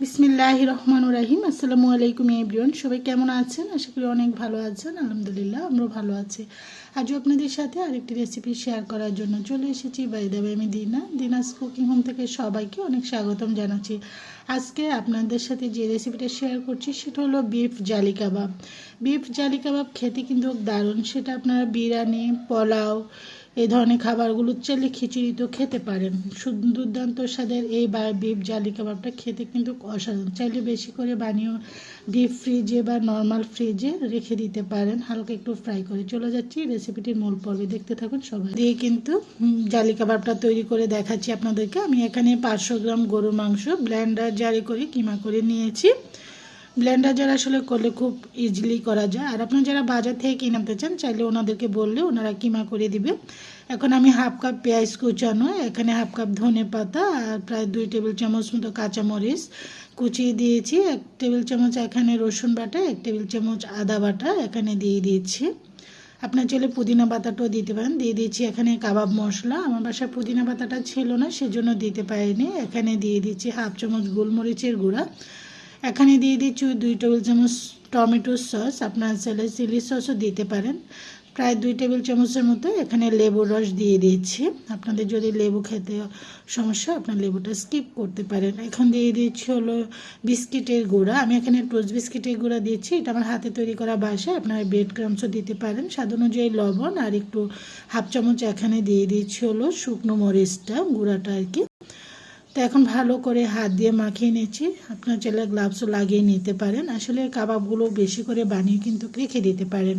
বিসমিল্লাহ রহমান রাহিম। আসসালামু আলাইকুম এভরিওয়ান। সবাই কেমন আছেন? আশা করি অনেক ভালো আছেন। আলহামদুলিল্লাহ, আমরাও ভালো আছি। আজও আপনাদের সাথে আরেকটি রেসিপি শেয়ার করার জন্য চলে এসেছি বাইদাবে আমি দিনা দিনাস কুকিং হোম থেকে সবাইকে অনেক স্বাগতম জানাচ্ছি। আজকে আপনাদের সাথে যে রেসিপিটা শেয়ার করছি, সেটা হলো বিফ জালি কাবাব বিফ জালি কাবাব খেতে কিন্তু দারুণ। সেটা আপনারা বিরিয়ানি, পোলাও এই ধরনের খাবারগুলো চাইলে খিচুড়ি তো খেতে পারেন। দুর্দান্ত স্বাদের এই বা বিফ, জালি কাবাবটা খেতে কিন্তু অসাধারণ। চাইলে বেশি করে বানিয়েও ডিপ ফ্রিজে বা নর্মাল ফ্রিজে রেখে দিতে পারেন। হালকা একটু ফ্রাই করে চলে যাচ্ছি রেসিপিটির মূল পর্বে। দেখতে থাকুন সবাই। দিয়ে কিন্তু জালি কাবাবটা তৈরি করে দেখাচ্ছি আপনাদেরকে। আমি এখানে পাঁচশো গ্রাম গরুর মাংস ব্লেন্ডার জারি করে কিমা করে নিয়েছি। ব্লেন্ডার যারা আসলে করলে খুব ইজিলি করা যায়। আর আপনারা যারা বাজার থেকে কিনে আনতে চান, চাইলে ওনাদেরকে বললে ওনারা কিমা করে দিবে। এখন আমি হাফ কাপ পেঁয়াজ কুচানো, এখানে হাফ কাপ ধনে পাতা আর প্রায় দুই টেবিল চামচ মতো কাঁচামরিচ কুচিয়ে দিয়েছি। এক টেবিল চামচ এখানে রসুন বাটা, এক টেবিল চামচ আদা বাটা এখানে দিয়ে দিয়েছি। আপনার চাইলে পুদিনা পাতাটাও দিতে পারেন। দিয়ে দিয়েছি এখানে কাবাব মশলা। আমার বাসায় পুদিনা পাতাটা ছিল না, সেজন্য দিতে পারিনি। এখানে দিয়ে দিচ্ছি হাফ চামচ গোলমরিচের গুঁড়া। এখানে দিয়ে দিচ্ছি দুই টেবিল চামচ টমেটো সস। আপনার চাইলে চিলি সসও দিতে পারেন। প্রায় দুই টেবিল চামচের মতো এখানে লেবুর রস দিয়ে দিয়েছি আপনাদের যদি লেবু খেতে সমস্যা আপনার লেবুটা স্কিপ করতে পারেন। এখন দিয়ে দিচ্ছি হলো বিস্কিটের গুঁড়া। আমি এখানে টোস্ট বিস্কিটের গুঁড়া দিয়েছি এটা আমার হাতে তৈরি করা বাসায়। আপনারা ব্রেড ক্রামসও দিতে পারেন। স্বাদ অনুযায়ী লবণ আর একটু হাফ চামচ এখানে দিয়ে দিচ্ছি হলো শুকনো মরিচটা, গুঁড়াটা আর কি। তো এখন ভালো করে হাত দিয়ে মাখিয়ে নিচ্ছি। আপনার চাইলে গ্লাভসও লাগিয়ে নিতে পারেন। আসলে কাবাবগুলো বেশি করে বানিয়ে কিন্তু রেখে দিতে পারেন।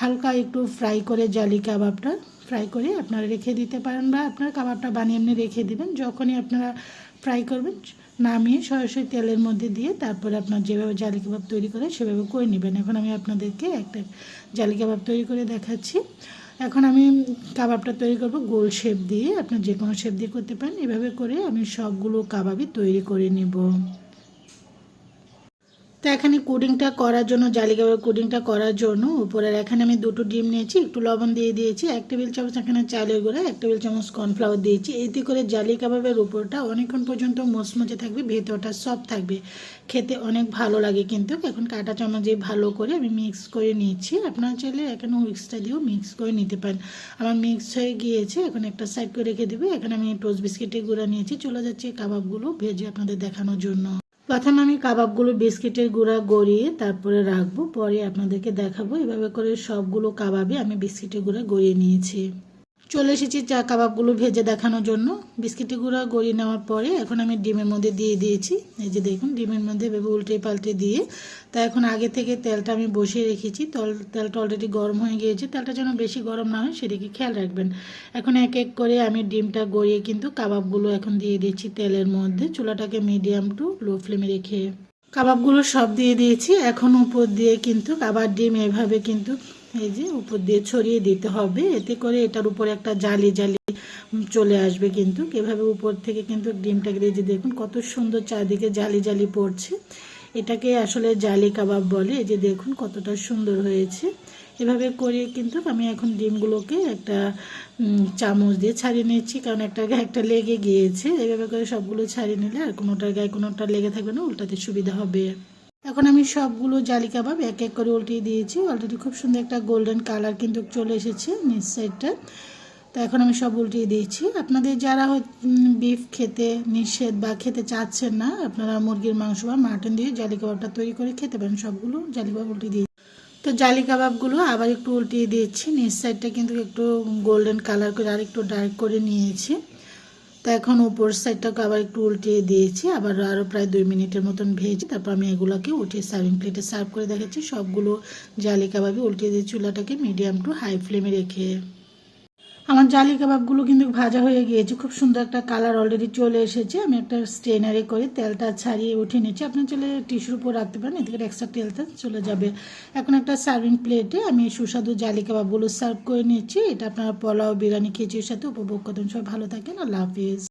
হালকা একটু ফ্রাই করে জালি কাবাবটা ফ্রাই করে আপনারা রেখে দিতে পারেন বা আপনার কাবাবটা বানিয়ে এমনি রেখে দেবেন। যখনই আপনারা ফ্রাই করবেন, নামিয়ে সরাসরি তেলের মধ্যে দিয়ে তারপরে আপনার যেভাবে জালি কাবাব তৈরি করে সেভাবে করে নেবেন। এখন আমি আপনাদেরকে একটা জালি কাবাব তৈরি করে দেখাচ্ছি। এখন আমি কাবাবটা তৈরি করব, গোল শেপ দিয়ে। আপনার যে কোনো শেপ দিয়ে করতে পারেন। এভাবে করে আমি সবগুলো কাবাবই তৈরি করে নেব। তো এখানে কুডিংটা করার জন্য জালি কাবাব কুডিংটা করার জন্য উপরের এখানে আমি দুটো ডিম নিয়েছি, একটু লবণ দিয়ে দিয়েছি, এক টেবিল চামচ এখানে চালের গুঁড়া, এক টেবিল চামচ কর্নফ্লাওয়ার দিয়েছি। এতে করে জালি কাবাবের উপরটা অনেকক্ষণ পর্যন্ত মচমচে থাকবে, ভেতরটা সফট থাকবে। খেতে অনেক ভালো লাগে কিন্তু। এখন কাটা চামচ দিয়ে ভালো করে আমি মিক্স করে নিয়েছি। আপনারা চাইলে এখানে উইক্সটা দিয়েও মিক্স করে নিতে পারেন। আমার মিক্স হয়ে গিয়েছে, এখন একটা সাইড করে রেখে দেবো। এখানে আমি টোস্ট বিস্কিটের গুঁড়া নিয়েছি। চলে যাচ্ছে কাবাবগুলো ভেজে আপনাদের দেখানোর জন্য। প্রথমে আমি কাবাবগুলো বিস্কিটের গুঁড়া গড়িয়ে তারপরে রাখব, পরে আপনাদেরকে দেখাবো। এভাবে করে সবগুলো কাবাবে আমি বিস্কিটের গুঁড়া গড়িয়ে নিয়েছি। চলে এসেছি চা কাবাবগুলো ভেজে দেখানোর জন্য। বিস্কিটের গুঁড়া গড়িয়ে নেওয়ার পরে এখন আমি ডিমের মধ্যে দিয়ে দিয়েছি। এই যে দেখুন, ডিমের মধ্যে ভেবে উল্টে পাল্টে দিয়ে, তা এখন আগে থেকে তেলটা আমি বসিয়ে রেখেছি। তল, তেলটা অলরেডি গরম হয়ে গিয়েছে। তেলটা যেন বেশি গরম না হয় সেদিকে খেয়াল রাখবেন। এখন এক এক করে আমি ডিমটা গড়িয়ে কিন্তু কাবাবগুলো এখন দিয়ে দিচ্ছি তেলের মধ্যে। চুলাটাকে মিডিয়াম টু লো ফ্লেমে রেখে। কাবাবগুলো সব দিয়ে দিয়েছি। এখন উপর দিয়ে কিন্তু কাবার ডিম এভাবে কিন্তু এই যে উপর দিয়ে ছড়িয়ে দিতে হবে, এতে করে এটার উপরে একটা জালি জালি চলে আসবে কিন্তু। এভাবে উপর থেকে কিন্তু ডিমটাকে দিয়ে দেখুন কত সুন্দর চারদিকে জালি জালি পড়ছে। এটাকে আসলে জালি কাবাব বলে, এই যে দেখুন কতটা সুন্দর হয়েছে। এভাবে করে কিন্তু আমি এখন ডিমগুলোকে একটা চামচ দিয়ে ছাড়িয়ে নিচ্ছি, কারণ একটা গায়ে একটা লেগে গিয়েছে। এভাবে করে সবগুলো ছাড়িয়ে নিলে আর কোনোটার গায়ে কোনোটা লেগে থাকবে না, উল্টাতে সুবিধা হবে। এখন আমি সবগুলো জালি কাবাব এক এক করে উল্টিয়ে দিয়েছি। অলরেডি খুব সুন্দর একটা গোল্ডেন কালার কিন্তু চলে এসেছে নিচ সাইডটা তো এখন আমি সব উল্টিয়ে দিয়েছি। আপনাদের যারা বিফ খেতে নিষেধ বা খেতে চাচ্ছেন না, আপনারা মুরগির মাংস বা মাটন দিয়ে জালি কাবাবটা তৈরি করে খেতে পারেন। সবগুলো জালি কাবাব উল্টিয়ে দিয়ে তো জালি কাবাবগুলো আবার একটু উল্টিয়ে দিয়েছি। নিচ সাইডটা কিন্তু একটু গোল্ডেন কালার করে আর একটু ডার্ক করে নিয়েছি। তো এখন উপর সাইডটাকে আবার একটু উল্টিয়ে দিয়েছি, আবার আরও প্রায় দুই মিনিটের মতন ভেজে তারপর আমি এগুলোকে উঠিয়ে সার্ভিং প্লেটে সার্ভ করে দেখাচ্ছি। সবগুলো জালি কাবাবি উল্টিয়ে দিয়ে চুলাটাকে মিডিয়াম টু হাই ফ্লেমে রেখে আমার জালি কাবাবগুলো কিন্তু ভাজা হয়ে গিয়েছে। খুব সুন্দর একটা কালার অলরেডি চলে এসেছে। আমি একটা স্ট্রেনারে করে তেলটা ছাড়িয়ে উঠে নিচ্ছি। আপনার চলে টিস্যুর উপর রাখতে পারেন, এদিকে এক্সট্রা তেলটা চলে যাবে। এখন একটা সার্ভিং প্লেটে আমি সুস্বাদু জালি কাবাবগুলো সার্ভ করে নিচ্ছি। এটা আপনারা পোলাও, বিরিয়ানি, খিচুড়ির সাথে উপভোগ করতেন সবাই ভালো থাকেন। আল্লাহ হাফিজ।